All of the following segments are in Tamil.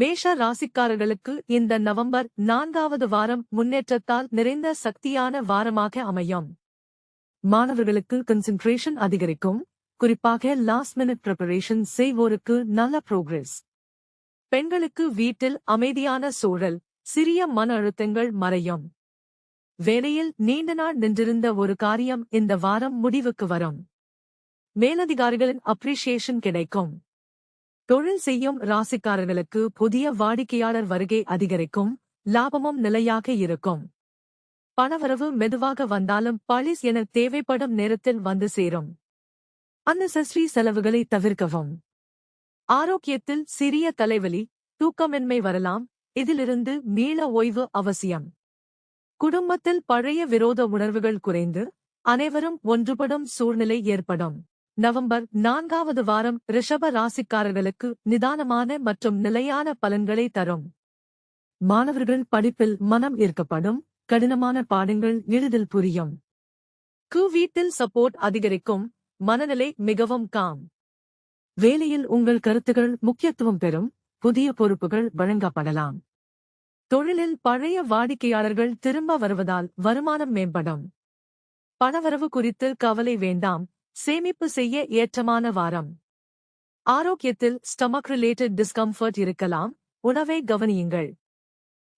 மேஷ ராசிக்காரர்களுக்கு இந்த நவம்பர் நான்காவது வாரம் முன்னேற்றத்தால் நிறைந்த சக்தியான வாரமாக அமையும். மாணவர்களுக்கு கன்சென்ட்ரேஷன் அதிகரிக்கும். குறிப்பாக லாஸ்ட் மினிட் ப்ரிப்பரேஷன் செய்வோருக்கு நல்ல ப்ரோக்ரஸ் பெண்களுக்கு வீட்டில் அமைதியான சூழல் சிறிய மன அழுத்தங்கள் மறையும். வேலையில் நீண்ட நாள் நின்றிருந்த ஒரு காரியம் இந்த வாரம் முடிவுக்கு வரும். மேலதிகாரிகளின் அப்ரிசியேஷன் கிடைக்கும். தொழில் செய்யும் ராசிக்காரர்களுக்கு புதிய வாடிக்கையாளர் வருகை அதிகரிக்கும் லாபமும் நிலையாக இருக்கும். பணவரவு மெதுவாக வந்தாலும் பாலிஸ் என தேவைப்படும் நேரத்தில் வந்து சேரும். அன்னசஸ்ரீ செலவுகளை தவிர்க்கவும். ஆரோக்கியத்தில் சிறிய தலைவலி தூக்கமின்மை வரலாம் இதிலிருந்து மீள ஓய்வு அவசியம். குடும்பத்தில் பழைய விரோத உணர்வுகள் குறைந்து அனைவரும் ஒன்றுபடும் சூழ்நிலை ஏற்படும். நவம்பர் நான்காவது வாரம் ரிஷப ராசிக்காரர்களுக்கு நிதானமான மற்றும் நிலையான பலன்களை தரும். மாணவர்கள் படிப்பில் மனம் ஈர்க்கப்படும் கடினமான பாடங்கள் எளிதில் புரியும். கு வீட்டில் சப்போர்ட் அதிகரிக்கும் மனநிலை மிகவும் காம் வேலையில் உங்கள் கருத்துகள் முக்கியத்துவம் பெறும் புதிய பொறுப்புகள் வழங்கப்படலாம். தொழிலில் பழைய வாடிக்கையாளர்கள் திரும்ப வருவதால் வருமானம் மேம்படும். பணவரவு குறித்து கவலை வேண்டாம் சேமிப்பு செய்ய ஏற்றமான வாரம். ஆரோக்கியத்தில் ஸ்டமக் ரிலேட்டட் டிஸ்கம்ஃபர்ட் இருக்கலாம். உணவை கவனியுங்கள்.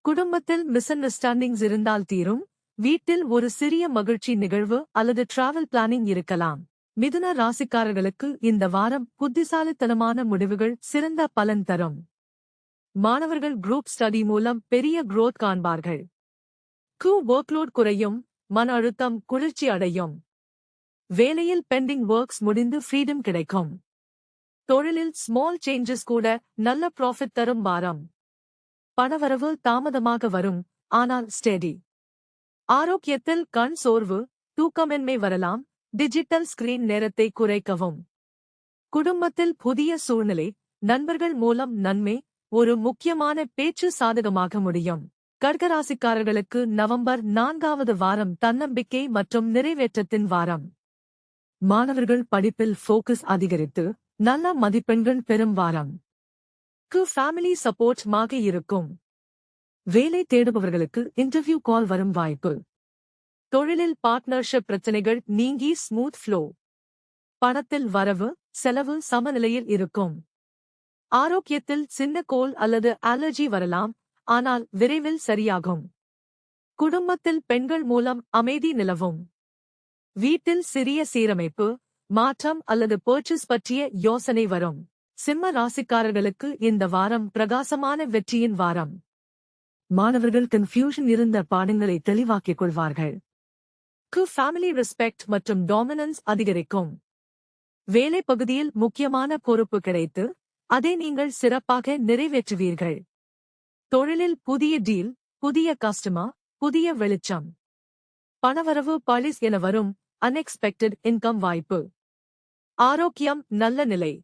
குடும்பத்தில் மிஸ் அண்டர்ஸ்டாண்டிங்ஸ் இருந்தால் தீரும். வீட்டில் ஒரு சிறிய மகிழ்ச்சி நிகழ்வு அல்லது டிராவல் பிளானிங் இருக்கலாம். மிதுன ராசிக்காரர்களுக்கு இந்த வாரம் புத்திசாலித்தனமான முடிவுகள் சிறந்த பலன் தரும். மாணவர்கள் குரூப் ஸ்டடி மூலம் பெரிய குரோத் காண்பார்கள். கு ஒர்க்லோட் குறையும். மன அழுத்தம் குளிர்ச்சி அடையும். வேலையில் பெண்டிங் ஒர்க்ஸ் முடிந்து ஃப்ரீடம் கிடைக்கும். தொழிலில் ஸ்மால் சேஞ்சஸ் கூட நல்ல ப்ராஃபிட் தரும் வாரம் பணவரவு தாமதமாக வரும் ஆனால் ஸ்டெடி ஆரோக்கியத்தில் கண் சோர்வு தூக்கமின்மை வரலாம் டிஜிட்டல் ஸ்கிரீன் நேரத்தை குறைக்கவும். குடும்பத்தில் புதிய சூழ்நிலை நண்பர்கள் மூலம் நன்மை ஒரு முக்கியமான பேச்சு சாதகமாக முடியும். கர்கராசிக்காரர்களுக்கு நவம்பர் நான்காவது வாரம் தன்னம்பிக்கை மற்றும் நிறைவேற்றத்தின் வாரம். மாணவர்கள் படிப்பில் ஃபோக்கஸ் அதிகரித்து நல்ல மதிப்பெண்கள் பெறும் வாரம். கு ஃபேமிலி சப்போர்ட்மாக இருக்கும். வேலை தேடுபவர்களுக்கு இன்டர்வியூ கால் வரும் வாய்ப்பு. தொழிலில் பார்ட்னர்ஷிப் பிரச்சனைகள் நீங்கி ஸ்மூத் ஃப்ளோ பணத்தில் வரவு செலவு சமநிலையில் இருக்கும். ஆரோக்கியத்தில் சின்ன கோல் அல்லது அலர்ஜி வரலாம் ஆனால் விரைவில் சரியாகும். குடும்பத்தில் பெண்கள் மூலம் அமைதி நிலவும். வீட்டில் சிறிய சீரமைப்பு மாற்றம் அல்லது பர்ச்சேஸ் பற்றிய யோசனை வரும். சிம்ம ராசிக்காரர்களுக்கு இந்த வாரம் பிரகாசமான வெற்றியின் வாரம். மாணவர்கள் கன்ஃபியூஷன் இருந்த பாடங்களை தெளிவாக்கிக் கொள்வார்கள். கு ஃபேமிலி ரெஸ்பெக்ட் மற்றும் டாமினன்ஸ் அதிகரிக்கும். வேலை பகுதியில் முக்கியமான பொறுப்பு கிடைத்து அதை நீங்கள் சிறப்பாக நிறைவேற்றுவீர்கள். தொழிலில் புதிய டீல் புதிய கஸ்டமர் புதிய வெளிச்சம். பணவரவு பாலிஸ் என வரும் அன்எக்ஸ்பெக்டட் இன்கம் வாய்ப்பு. ஆரோக்கியம் நல்ல நிலை.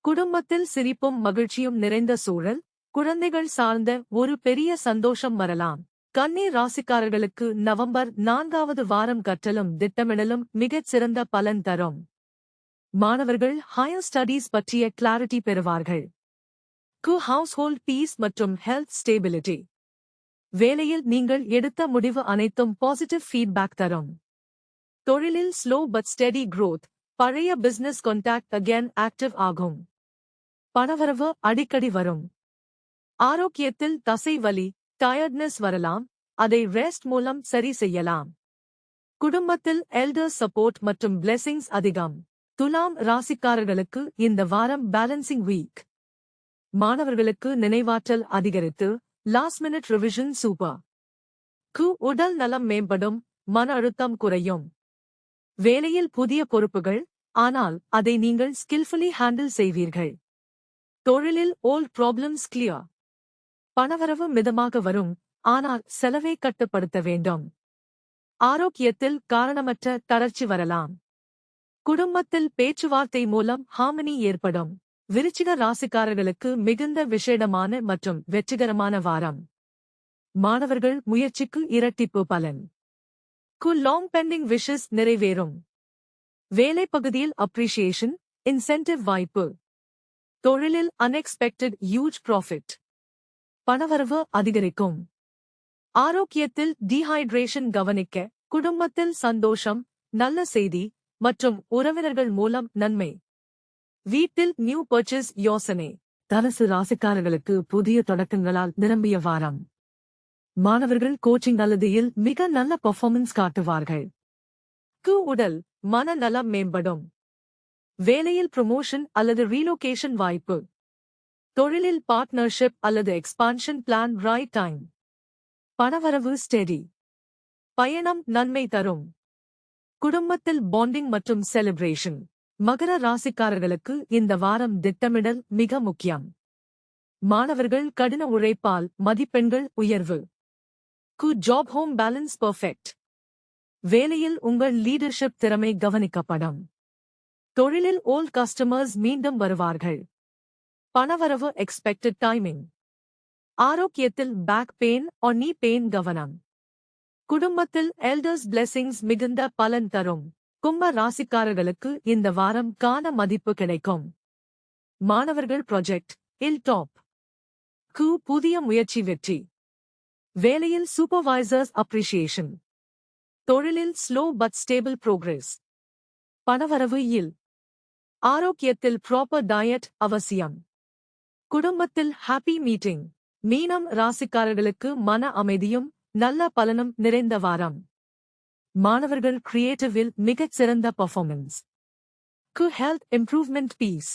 குடும்பத்தில் சிரிப்பும் மகிழ்ச்சியும் நிறைந்த சூழல். குழந்தைகள் சார்ந்த ஒரு பெரிய சந்தோஷம் வரலாம். கண்ணீர் ராசிக்காரர்களுக்கு நவம்பர் நான்காவது வாரம் கற்றலும் திட்டமிடலும் மிகச் சிறந்த பலன் தரும். மாணவர்கள் ஹையர் ஸ்டடீஸ் பற்றிய கிளாரிட்டி பெறுவார்கள். கு ஹவுஸ்ஹோல்ட் பீஸ் மற்றும் ஹெல்த் ஸ்டேபிலிட்டி வேலையில் நீங்கள் எடுத்த முடிவு அனைத்தும் பாசிட்டிவ் ஃபீட்பேக் தரும். தொழிலில் ஸ்லோ பட் ஸ்டெடி growth. பழைய பிசினஸ் கான்டாக்ட் அகேன் ஆக்டிவ் ஆகும். பணவரவு அடிக்கடி வரும். ஆரோக்கியத்தில் தசை வலி டயர்ட்னஸ் வரலாம். அதை ரெஸ்ட் மூலம் சரி செய்யலாம். குடும்பத்தில் எல்டர் சப்போர்ட் மற்றும் பிளெஸிங்ஸ் அதிகம். துலாம் ராசிக்காரர்களுக்கு இந்த வாரம் பேலன்சிங் வீக் மாணவர்களுக்கு நினைவாற்றல் அதிகரித்து லாஸ்ட் மினிட் ரிவிஷன் சூப்பர் கு உடல் நலம் மேம்படும் மன அழுத்தம் குறையும். வேலையில் புதிய பொறுப்புகள் ஆனால் அதை நீங்கள் ஸ்கில்ஃபுல்லி ஹேண்டில் செய்வீர்கள். தொழிலில் ஓல்ட் ப்ராப்ளம்ஸ் கிளியர் பணவரவு மிதமாக வரும் ஆனால் செலவை கட்டுப்படுத்த வேண்டும். ஆரோக்கியத்தில் காரணமற்ற தளர்ச்சி வரலாம். குடும்பத்தில் பேச்சுவார்த்தை மூலம் ஹாமனி ஏற்படும். விருச்சிக ராசிக்காரர்களுக்கு மிகுந்த விஷேடமான மற்றும் வெற்றிகரமான வாரம். மாணவர்கள் முயற்சிக்கு இரட்டிப்பு பலன். கு லாங் பெண்டிங் விஷஸ் நிறைவேறும். வேலை பகுதியில் அப்ரிசியேஷன் இன்சென்டிவ் வாய்ப்பு. தொழிலில் அன்எக்ஸ்பெக்டட் ஹியூஜ் ப்ராஃபிட் பணவரவு அதிகரிக்கும். ஆரோக்கியத்தில் டீஹைட்ரேஷன் கவனிக்க குடும்பத்தில் சந்தோஷம் நல்ல செய்தி மற்றும் உறவினர்கள் மூலம் நன்மை. வீட்டில் நியூ பர்ச்சேஸ் யோசனை. தரசு ராசிக்காரர்களுக்கு புதிய தொடக்கங்களால் நிரம்பிய வாரம். மாணவர்கள் கோச்சிங் அல்லதியில் மிக நல்ல பெர்ஃபார்மன்ஸ் காட்டுவார்கள். கு உடல் மனநலம் மேம்படும். வேலையில் ப்ரொமோஷன் அல்லது ரீலோகேஷன் வாய்ப்பு. தொழிலில் பார்ட்னர்ஷிப் அல்லது எக்ஸ்பான்ஷன் பிளான் ரைட் டைம் பணவரவு ஸ்டெடி பயணம் நன்மை தரும். குடும்பத்தில் பாண்டிங் மற்றும் செலிப்ரேஷன் மகர ராசிக்காரர்களுக்கு இந்த வாரம் திட்டமிடல் மிக முக்கியம். மாணவர்கள் கடின உழைப்பால் மதிப்பெண்கள் உயர்வு. கு ஜாப் ஹோம் பேலன்ஸ் பெர்ஃபெக்ட் வேலையில் உங்கள் லீடர்ஷிப் திறமை கவனிக்கப்படும். தொழிலில் ஓல்ட் கஸ்டமர்ஸ் மீண்டும் வருவார்கள். பணவரவு எக்ஸ்பெக்டட் டைமிங் ஆரோக்கியத்தில் back pain or knee pain கவனம். குடும்பத்தில் எல்டர்ஸ் பிளெஸிங்ஸ் மிகுந்த பலன் தரும். கும்ப ராசிக்காரர்களுக்கு இந்த வாரம் காண மதிப்பு கிடைக்கும். மாணவர்கள் ப்ராஜெக்ட் இல் டாப் கு புதிய முயற்சி வெற்றி. வேலையில் சூப்பர்வைசர்ஸ் அப்ரிசியேஷன் தொழிலில் ஸ்லோ பட் ஸ்டேபிள் ப்ரோக்ரஸ் பணவரவு இல். ஆரோக்கியத்தில் ப்ராப்பர் டயட் அவசியம். குடும்பத்தில் ஹாப்பி மீட்டிங் மீனம் ராசிக்காரர்களுக்கு மன அமைதியும் நல்ல பலனும் நிறைந்த வாரம். மாணவர்கள் கிரியேட்டிவில் மிகச் சிறந்த பர்ஃபார்மன்ஸ் கு ஹெல்த் இம்ப்ரூவ்மெண்ட் பீஸ்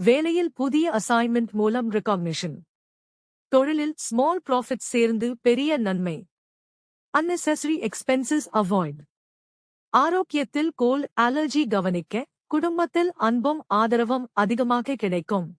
வேலையில் புதிய அசைன்மெண்ட் மூலம் ரெகாக்னிஷன் தொழிலில் ஸ்மால் ப்ராஃபிட் சேர்ந்து பெரிய நன்மை. அன்னெசரி எக்ஸ்பென்சஸ் அவாய்ட் ஆரோக்கியத்தில் கோல் அலர்ஜி கவனிக்க குடும்பத்தில் அன்பும் ஆதரவும் அதிகமாக கிடைக்கும்.